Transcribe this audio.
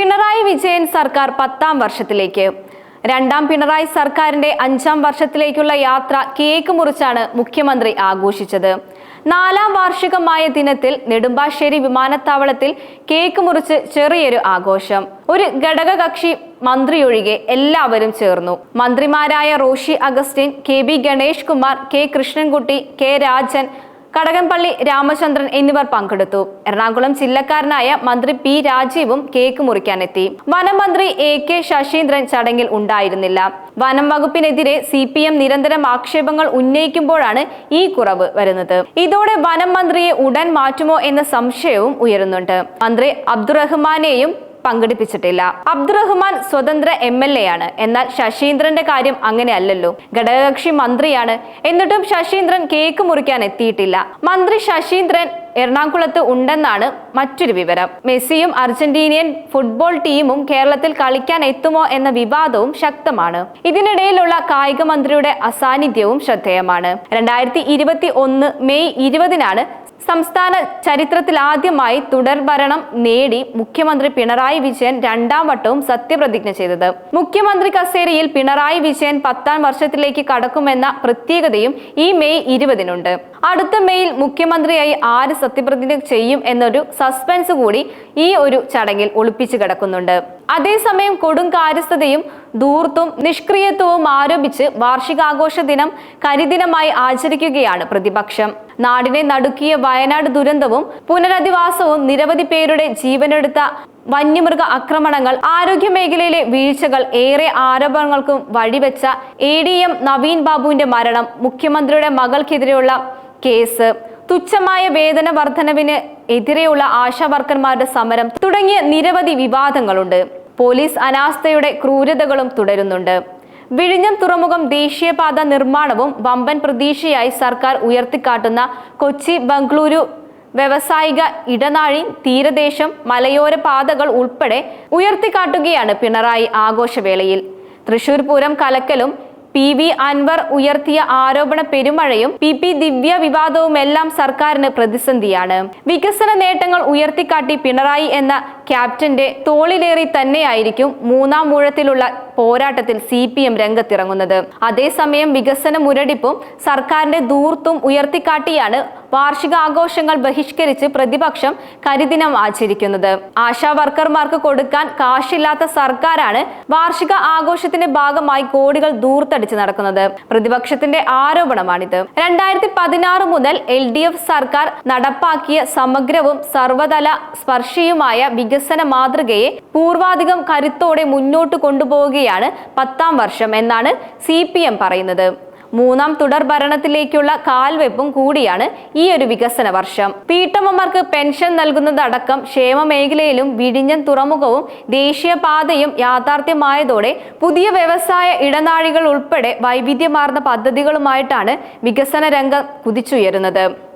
പിണറായി വിജയൻ സർക്കാർ പത്താം വർഷത്തിലേക്ക്. രണ്ടാം പിണറായി സർക്കാരിന്റെ അഞ്ചാം വർഷത്തിലേക്കുള്ള യാത്ര കേക്ക് മുറിച്ചാണ് മുഖ്യമന്ത്രി ആഘോഷിച്ചത്. നാലാം വാർഷികമായ ദിനത്തിൽ നെടുമ്പാശ്ശേരി വിമാനത്താവളത്തിൽ കേക്ക് മുറിച്ച് ചെറിയൊരു ആഘോഷം. ഒരു ഘടകകക്ഷി മന്ത്രിയൊഴികെ എല്ലാവരും ചേർന്നു. മന്ത്രിമാരായ Roshi Augustine K B Ganesh Kumar K Krishnankutty K Rajan Kadakampally Ramachandran എന്നിവർ പങ്കെടുത്തു. എറണാകുളം ജില്ലക്കാരനായ മന്ത്രി പി രാജീവും കേക്ക് മുറിക്കാനെത്തി. വനം മന്ത്രി എ കെ ശശീന്ദ്രൻ ചടങ്ങിൽ ഉണ്ടായിരുന്നില്ല. വനം വകുപ്പിനെതിരെ സി പി എം നിരന്തരം ആക്ഷേപങ്ങൾ ഉന്നയിക്കുമ്പോഴാണ് ഈ കുറവ് വരുന്നത്. ഇതോടെ വനം മന്ത്രിയെ ഉടൻ മാറ്റുമോ എന്ന സംശയവും ഉയരുന്നുണ്ട്. മന്ത്രി അബ്ദുറഹ്മാനെയും പങ്കെടുപ്പിച്ചിട്ടില്ല. അബ്ദുറഹ്മാൻ സ്വതന്ത്ര എം എൽ എ ആണ് എന്നാൽ ശശീന്ദ്രന്റെ കാര്യം അങ്ങനെയല്ലല്ലോ. ഘടകകക്ഷി മന്ത്രിയാണ്. എന്നിട്ടും ശശീന്ദ്രൻ കേക്ക് മുറിക്കാൻ എത്തിയിട്ടില്ല. മന്ത്രി ശശീന്ദ്രൻ എറണാകുളത്ത് ഉണ്ടെന്നാണ് മറ്റൊരു വിവരം. മെസ്സിയും അർജന്റീനിയൻ ഫുട്ബോൾ ടീമും കേരളത്തിൽ കളിക്കാൻ എത്തുമോ എന്ന വിവാദവും ശക്തമാണ്. ഇതിനിടയിലുള്ള കായിക മന്ത്രിയുടെ അസാന്നിധ്യവും ശ്രദ്ധേയമാണ്. രണ്ടായിരത്തി മെയ് ഇരുപതിനാണ് സംസ്ഥാന ചരിത്രത്തിൽ ആദ്യമായി തുടർഭരണം നേടി മുഖ്യമന്ത്രി പിണറായി വിജയൻ രണ്ടാം വട്ടവും സത്യപ്രതിജ്ഞ ചെയ്തത്. മുഖ്യമന്ത്രി കസേരയിൽ പിണറായി വിജയൻ പത്താം വർഷത്തിലേക്ക് കടക്കുമെന്ന പ്രത്യേകതയും ഈ മെയ് ഇരുപതിനുണ്ട്. അടുത്ത മെയ്യിൽ മുഖ്യമന്ത്രിയായി ആര് സത്യപ്രതിജ്ഞ ചെയ്യും എന്നൊരു സസ്പെൻസ് കൂടി ഈ ഒരു ചടങ്ങിൽ ഒളിപ്പിച്ചു കിടക്കുന്നുണ്ട്. അതേസമയം കൊടും കാര്യസ്ഥതയും ധൂർത്തും നിഷ്ക്രിയത്വവും ആരോപിച്ച് വാർഷികാഘോഷ ദിനം കരിദിനമായി ആചരിക്കുകയാണ് പ്രതിപക്ഷം. നാടിനെ നടുക്കിയ വയനാട് ദുരന്തവും പുനരധിവാസവും നിരവധി പേരുടെ ജീവനെടുത്ത വന്യമൃഗ ആക്രമണങ്ങൾ ആരോഗ്യ മേഖലയിലെ വീഴ്ചകൾ ഏറെ ആരോപണങ്ങൾക്കും വഴിവെച്ച എ ഡി എം നവീൻ ബാബുവിന്റെ മരണം മുഖ്യമന്ത്രിയുടെ മകൾക്കെതിരെയുള്ള കേസ് തുച്ഛമായ വേതന വർധനവിന് എതിരെയുള്ള ആശാ വർക്കർമാരുടെ സമരം തുടങ്ങിയ നിരവധി വിവാദങ്ങളുണ്ട്. പോലീസ് അനാസ്ഥയുടെ ക്രൂരതകളും തുടരുന്നുണ്ട്. വിഴിഞ്ഞം തുറമുഖം ദേശീയപാത നിർമ്മാണവും വമ്പൻ പ്രതീക്ഷയായി സർക്കാർ ഉയർത്തിക്കാട്ടുന്ന കൊച്ചി ബംഗളൂരു വ്യവസായിക ഇടനാഴി തീരദേശം മലയോര പാതകൾ ഉൾപ്പെടെ ഉയർത്തിക്കാട്ടുകയാണ് പിണറായി ആഘോഷവേളയിൽ. തൃശൂർ പൂരം കലക്കലും പി വി അൻവർ ഉയർത്തിയ ആരോപണ പെരുമഴയും പി പി ദിവ്യ വിവാദവുമെല്ലാം സർക്കാരിന് പ്രതിസന്ധിയാണ്. വികസന നേട്ടങ്ങൾ ഉയർത്തിക്കാട്ടി പിണറായി എന്ന ക്യാപ്റ്റന്റെ തോളിലേറി തന്നെയായിരിക്കും മൂന്നാം മൂഴത്തിലുള്ള പോരാട്ടത്തിൽ സി പി എം രംഗത്തിറങ്ങുന്നത്. അതേസമയം വികസന മുരടിപ്പും സർക്കാരിന്റെ ദൂർത്തും ഉയർത്തിക്കാട്ടിയാണ് വാർഷിക ആഘോഷങ്ങൾ ബഹിഷ്കരിച്ച് പ്രതിപക്ഷം കരിദിനം ആചരിക്കുന്നത്. ആശാ വർക്കർമാർക്ക് കൊടുക്കാൻ കാശില്ലാത്ത സർക്കാരാണ് വാർഷിക ആഘോഷത്തിന്റെ ഭാഗമായി കോടികൾ ദൂർത്തടിച്ച് നടക്കുന്നത്. പ്രതിപക്ഷത്തിന്റെ ആരോപണമാണിത്. രണ്ടായിരത്തി പതിനാറ് മുതൽ എൽ ഡി എഫ് സർക്കാർ നടപ്പാക്കിയ സമഗ്രവും സർവതല സ്പർശിയുമായ വികസന മാതൃകയെ പൂർവാധികം കരുത്തോടെ മുന്നോട്ട് കൊണ്ടുപോവുകയാണ് പത്താം വർഷം എന്നാണ് സി പറയുന്നത്. മൂന്നാം തുടർ ഭരണത്തിലേക്കുള്ള കാൽവെപ്പും കൂടിയാണ് ഈ ഒരു വികസന വർഷം. വീട്ടമ്മമാർക്ക് പെൻഷൻ നൽകുന്നതടക്കം ക്ഷേമ മേഖലയിലും വിഴിഞ്ഞൻ തുറമുഖവും ദേശീയപാതയും യാഥാർത്ഥ്യമായതോടെ പുതിയ വ്യവസായ ഇടനാഴികൾ ഉൾപ്പെടെ വൈവിധ്യമാർന്ന പദ്ധതികളുമായിട്ടാണ് വികസന രംഗം കുതിച്ചുയരുന്നത്.